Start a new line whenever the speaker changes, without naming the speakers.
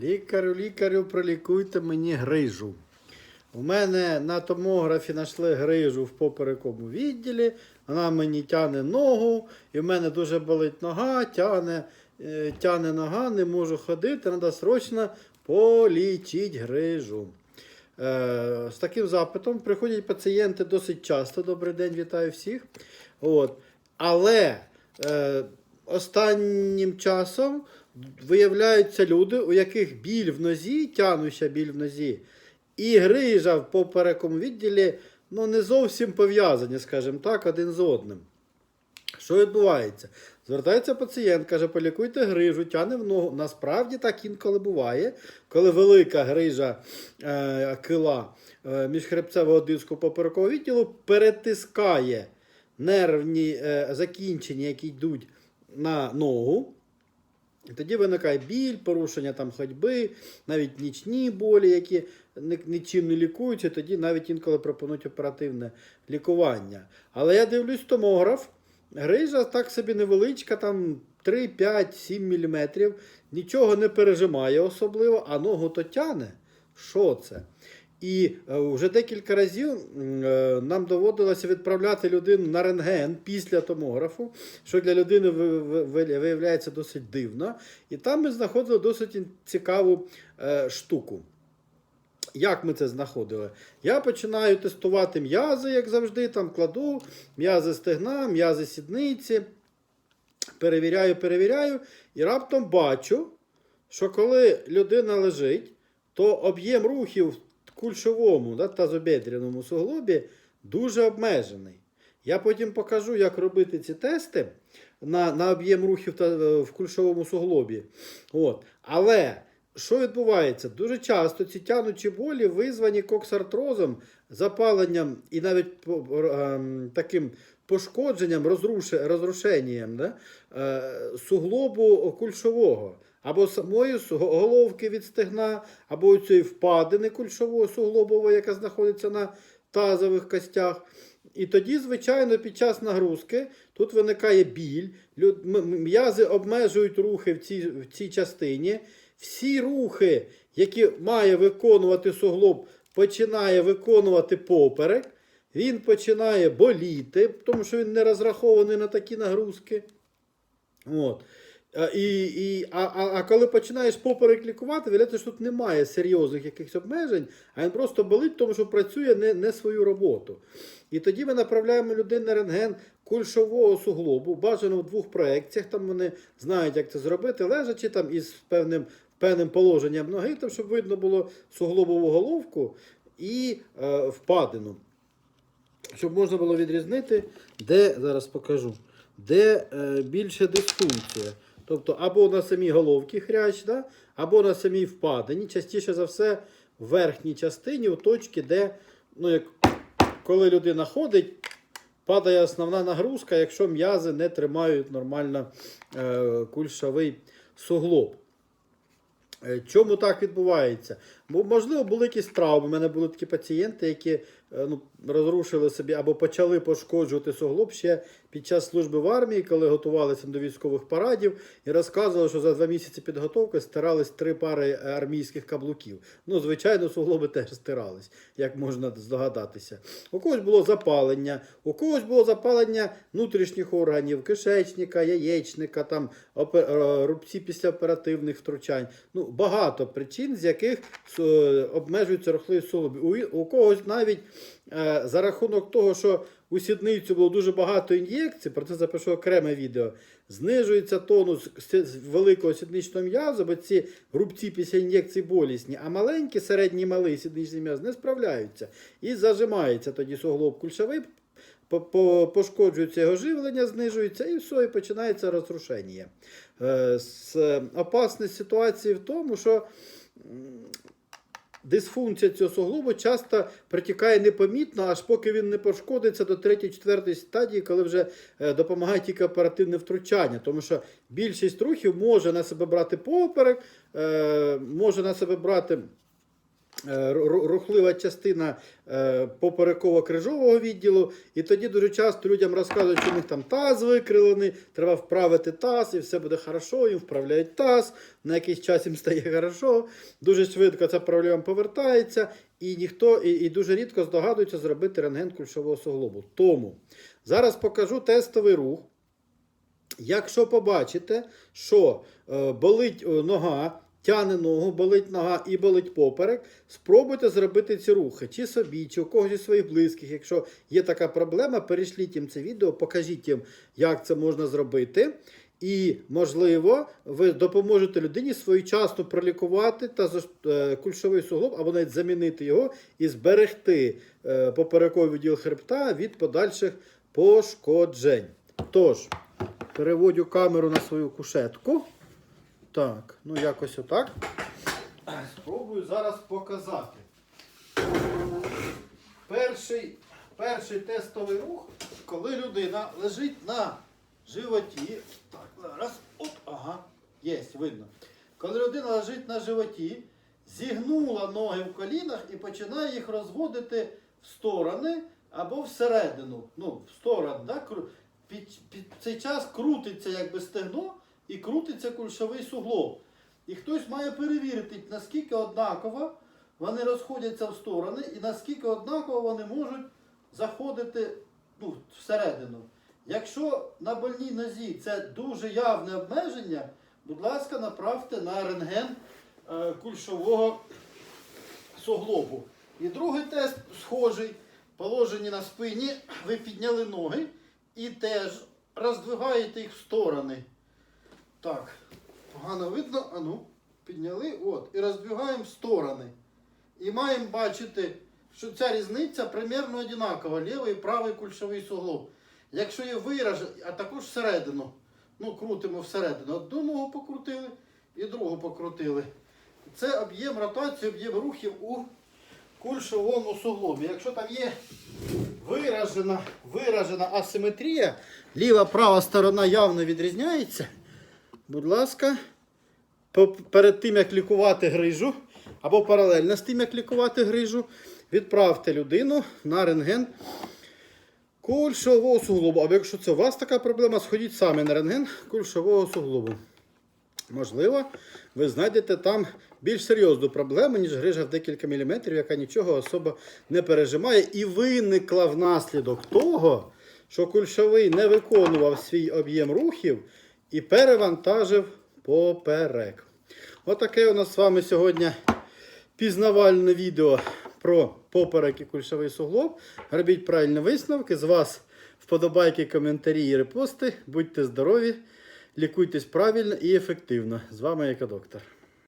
Лікарю, лікарю, пролікуйте мені грижу. У мене на томографі знайшли грижу в поперековому відділі, вона мені тяне ногу, і в мене дуже болить нога, тяне, е, тяне нога, не можу ходити, треба срочно полічити грижу. Е, з таким запитом приходять пацієнти досить часто. Добрий день, вітаю всіх. От. Але е, останнім часом виявляються люди, у яких біль в нозі, тянуща біль в нозі, і грижа в поперекому відділі ну, не зовсім пов'язані, скажімо так, один з одним. Що відбувається? Звертається пацієнт, каже, полікуйте грижу, тяне в ногу. Насправді так інколи буває, коли велика грижа е, кила е, міжхребцевого диску поперекового відділу перетискає нервні е, закінчення, які йдуть на ногу. Тоді виникає біль, порушення там ходьби, навіть нічні болі, які нічим не лікуються, тоді навіть інколи пропонують оперативне лікування. Але я дивлюсь томограф, грижа так собі невеличка, там 3, 5, 7 мм, нічого не пережимає особливо, а ногу то тяне. Що це? І е, вже декілька разів е, нам доводилося відправляти людину на рентген після томографу, що для людини ви- ви- ви- виявляється досить дивно. І там ми знаходили досить цікаву е, штуку. Як ми це знаходили? Я починаю тестувати м'язи, як завжди, там кладу м'язи стегна, м'язи сідниці. Перевіряю, перевіряю, і раптом бачу, що коли людина лежить, то об'єм рухів кульшовому да, тазобедряному суглобі дуже обмежений. Я потім покажу, як робити ці тести на, на об'єм рухів та, е, в кульшовому суглобі. От. Але що відбувається? Дуже часто ці тянучі болі визвані коксартрозом, запаленням і навіть ем, таким пошкодженням, розрушенням да? е, суглобу кульшового. Або самої головки від стегна, або цієї впадини кульшового суглобової, яка знаходиться на тазових костях. І тоді, звичайно, під час нагрузки тут виникає біль, м'язи обмежують рухи в цій, в цій частині. Всі рухи, які має виконувати суглоб, починає виконувати поперек. Він починає боліти, тому що він не розрахований на такі нагрузки. От. А, І, і, а, а, а коли починаєш поперек лікувати, виявляється, що тут немає серйозних якихось обмежень, а він просто болить, тому що працює не, не свою роботу. І тоді ми направляємо людину на рентген кульшового суглобу, бажано в двох проекціях, там вони знають, як це зробити, лежачи там із певним, певним положенням ноги, там, щоб видно було суглобову головку і е, впадину щоб можна було відрізнити, де зараз покажу, де е, більше дисфункція. Тобто або на самій головці хрящ, да? або на самій впадині. Частіше за все в верхній частині, у точці, де, ну, як, коли людина ходить, падає основна нагрузка, якщо м'язи не тримають нормально е, кульшовий суглоб. Е, Чому так відбувається? Можливо, були якісь травми. У мене були такі пацієнти, які ну, розрушили собі або почали пошкоджувати суглоб ще під час служби в армії, коли готувалися до військових парадів, і розказували, що за два місяці підготовки стирались три пари е, армійських каблуків. Ну, звичайно, суглоби теж стирались, як можна здогадатися. У когось було запалення, у когось було запалення внутрішніх органів, кишечника, яєчника, там е, рубці після оперативних втручань. Ну, багато причин, з яких е, обмежуються рухливість суглобів. У, когось навіть е, за рахунок того, що у сідницю було дуже багато ін'єкцій, про це запишу окреме відео. Знижується тонус великого сідничного м'язу, бо ці рубці після ін'єкцій болісні, а маленькі, середній малий сідничний м'яз не справляються. І зажимається тоді суглоб кульшовий, по- по- пошкоджується його живлення, знижується, і все, і починається розрушення. Е, Опасність ситуації в тому, що дисфункція цього суглобу часто протікає непомітно, аж поки він не пошкодиться до 3-4 стадії, коли вже е, допомагає тільки оперативне втручання. Тому що більшість рухів може на себе брати поперек, е, може на себе брати рухлива частина е, попереково-крижового відділу. І тоді дуже часто людям розказують, що у них там таз викрилений, треба вправити таз, і все буде хорошо, їм вправляють таз, на якийсь час їм стає хорошо. Дуже швидко ця проблема повертається, і ніхто і, і дуже рідко здогадується зробити рентген кульшового суглобу. Тому зараз покажу тестовий рух. Якщо побачите, що е, болить е, нога, тяне ногу, болить нога і болить поперек, спробуйте зробити ці рухи, чи собі, чи у когось зі своїх близьких. Якщо є така проблема, перешліть їм це відео, покажіть їм, як це можна зробити. І, можливо, ви допоможете людині своєчасно пролікувати та е, кульшовий суглоб, або навіть замінити його і зберегти е, поперековий відділ хребта від подальших пошкоджень. Тож, переводю камеру на свою кушетку. Так, ну якось отак. Спробую зараз показати. Перший, перший тестовий рух, коли людина лежить на животі. Так, зараз. От, ага, є, видно. Коли людина лежить на животі, зігнула ноги в колінах і починає їх розводити в сторони або всередину. Ну, в сторону, да? під, під цей час крутиться якби стегно і крутиться кульшовий суглоб. І хтось має перевірити, наскільки однаково вони розходяться в сторони і наскільки однаково вони можуть заходити ну, всередину. Якщо на больній нозі це дуже явне обмеження, будь ласка, направте на рентген е, кульшового суглобу. І другий тест схожий. Положені на спині, ви підняли ноги і теж роздвигаєте їх в сторони. Так, погано видно, а ну, підняли, от, і роздвигаємо сторони. І маємо бачити, що ця різниця примерно одинакова, лівий і правий кульшовий суглоб. Якщо є вираж, а також всередину. Ну, крутимо всередину. Одну ногу покрутили і другу покрутили. Це об'єм ротації, об'єм рухів у кульшовому суглобі. Якщо там є виражена, виражена асиметрія, ліва права сторона явно відрізняється. Будь ласка, перед тим як лікувати грижу, або паралельно з тим, як лікувати грижу, відправте людину на рентген кульшового суглобу. Або якщо це у вас така проблема, сходіть самі на рентген кульшового суглобу. Можливо, ви знайдете там більш серйозну проблему, ніж грижа в декілька міліметрів, яка нічого особо не пережимає, і виникла внаслідок того, що кульшовий не виконував свій об'єм рухів і перевантажив поперек. Отаке у нас з вами сьогодні пізнавальне відео про поперек і кульшовий суглоб. Робіть правильні висновки. З вас вподобайки, коментарі і репости. Будьте здорові, лікуйтесь правильно і ефективно. З вами Екодоктор.